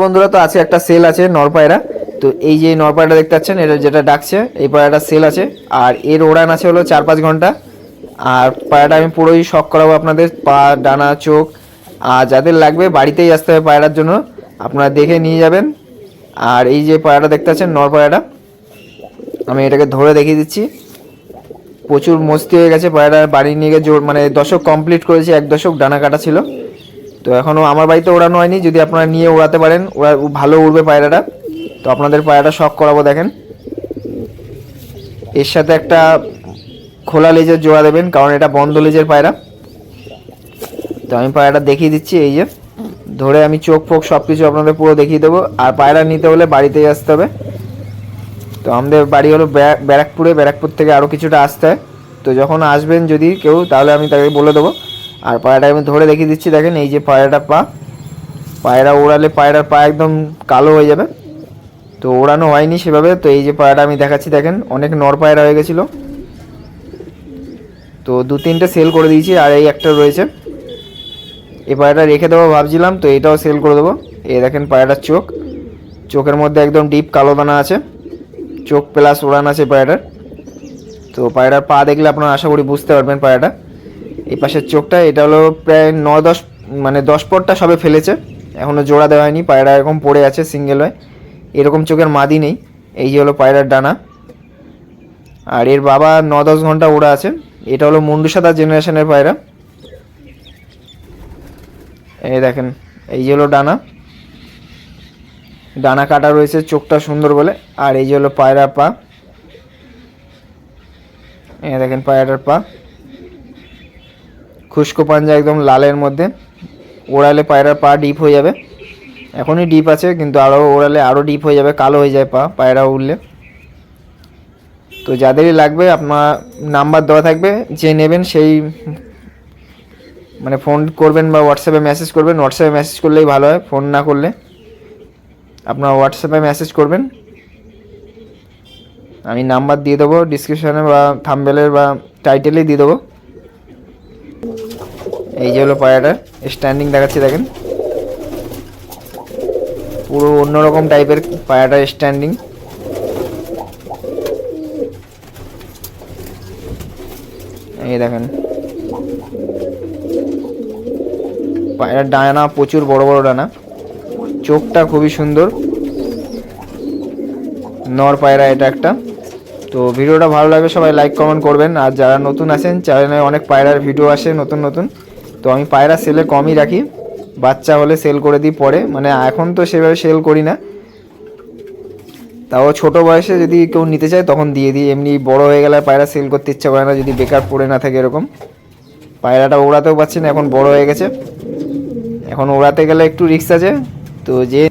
বন্ধুরা তো আছে, একটা সেল আছে নরপায়রা। তো এই যে নরপায়রা দেখতে পাচ্ছেন, এটা যেটা ডাকছে, এই পায়রাটা সেল আছে। আর এর ওড়ান আছে হলো চার পাঁচ ঘণ্টা। আর পায়রাটা আমি পুরোই শখ করাবো আপনাদের, পা, ডানা, চোখ। আর যাদের লাগবে বাড়িতেই আসতে হবে পায়রার জন্য, আপনারা দেখে নিয়ে যাবেন। আর এই যে পায়রাটা দেখতে পাচ্ছেন, নরপায়রাটা, আমি এটাকে ধরে দেখিয়ে দিচ্ছি। প্রচুর মস্তি হয়ে গেছে পায়রা বাড়ি নিয়ে গিয়ে জোর মানে দশক কমপ্লিট করেছি, এক দশক ডানা কাটা ছিল। তো এখনও আমার বাড়িতে ওড়ানো হয়নি, যদি আপনারা নিয়ে ওড়াতে পারেন, ওরা ভালো উড়বে পায়রাটা। তো আপনাদের পায়রাটা শখ করাবো, দেখেন। এর সাথে একটা খোলা লেজের জোড়া দেবেন, কারণ এটা বন্ধ লেজের পায়রা। তো আমি পায়রাটা দেখিয়ে দিচ্ছি, এই যে। ধরে আমি চোখ ফোক সব কিছু আপনাদের পুরো দেখিয়ে দেবো। আর পায়রা নিতে হলে বাড়িতেই আসতে হবে। তো আমাদের বাড়ি হলো ব্যারাক- ব্যারাকপুরে, ব্যারাকপুর থেকে আরও কিছুটা আসতে হয়। তো যখন আসবেন যদি কেউ, তাহলে আমি তাকে বলে দেবো। আর পায়রাটা আমি ধরে দেখিয়ে দিচ্ছি, দেখেন এই যে পায়রাটা পা, পায়রা ওড়ালে পায়রার পা একদম কালো হয়ে যাবে। তো ওড়ানো হয়নি সেভাবে, তো এই যে পায়রাটা আমি দেখাচ্ছি, দেখেন অনেক নর পায়রা হয়ে গেছিল। তো দু তিনটে সেল করে দিয়েছি, আর এই একটা রয়েছে। এই পায়রাটা রেখে দেবো ভাবছিলাম, তো এটাও সেল করে দেবো। এই দেখেন পায়রাটার চোখ। চোখের মধ্যে একদম ডিপ কালো দানা আছে। চোখ প্লাস উড়ান আছে পায়রাটার। তো পায়রার পা দেখলে আপনারা আশা করি বুঝতে পারবেন পায়রাটা। এই পাশের চোখটা এটা হলো প্রায় ন দশ মানে দশ পটটা সবে ফেলেছে। এখনও জোড়া দেওয়া হয়নি, পায়রা এরকম পড়ে আছে সিঙ্গেল হয়ে। এরকম চোখের মাদি নেই, এই যে হলো পায়রার ডানা। আর এর বাবা ন দশ ঘণ্টা ওড়া আছে, এটা হলো মুন্ডু সাদা জেনারেশনের পায়রা। এই দেখেন, এই যে হলো ডানা। ডানা কাটা রয়েছে চোখটা সুন্দর বলে, আর এই যে হলো পায়রার পা। এই দেখেন পায়রাটার পা। খুশকো পাঞ্জা একদম লালের মধ্যে। ওড়ালে পায়রার পা ডিপ হয়ে যাবে। এখনই ডিপ আছে, কিন্তু আরও ওড়ালে আরও ডিপ হয়ে যাবে, কালো হয়ে যায় পা, পায়রা উঠলে তো যাদেরই লাগবে, আপনার নাম্বার দেওয়া থাকবে, যে নেবেন সেই মানে ফোন করবেন বা হোয়াটসঅ্যাপে মেসেজ করবেন। হোয়াটসঅ্যাপে মেসেজ করলেই ভালো হয়, ফোন না করলে। আপনার হোয়াটসঅ্যাপে মেসেজ করবেন। আমি নাম্বার দিয়ে দেবো ডিসক্রিপশানে বা থাম্বেলের বা টাইটেলেই দিয়ে দেবো। এই যে হলো পায়রাটার স্ট্যান্ডিং দেখাচ্ছি দেখেন। পুরো অন্যরকম টাইপের পায়রাটার স্ট্যান্ডিং এই দেখেন। পায়রার ডানা প্রচুর বড় বড় ডানা। চোখটা খুবই সুন্দর। নর পায়রা এটা একটা। তো ভিডিওটা ভালো লাগবে সবাই লাইক কমেন্ট করবেন। আর যারা নতুন আছেন চ্যানেলে অনেক পায়রার ভিডিও আসে নতুন নতুন। তো আমি পায়রা সেলে কমই রাখি। বাচ্চা হলে সেল করে দিই পরে। মানে এখন তো সেভাবে সেল করি না। তাও ছোট বয়সে যদি কেউ নিতে চায় তখন দিয়ে দিই। এমনি বড় হয়ে গেলে পায়রা সেল করতে ইচ্ছা করে না। যদি বেকার পড়ে না থাকে এরকম। পায়রাটা ওড়াতেও পারছি না, এখন বড় হয়ে গেছে। এখন ওড়াতে গেলে একটু রিস্ক আছে। তো যে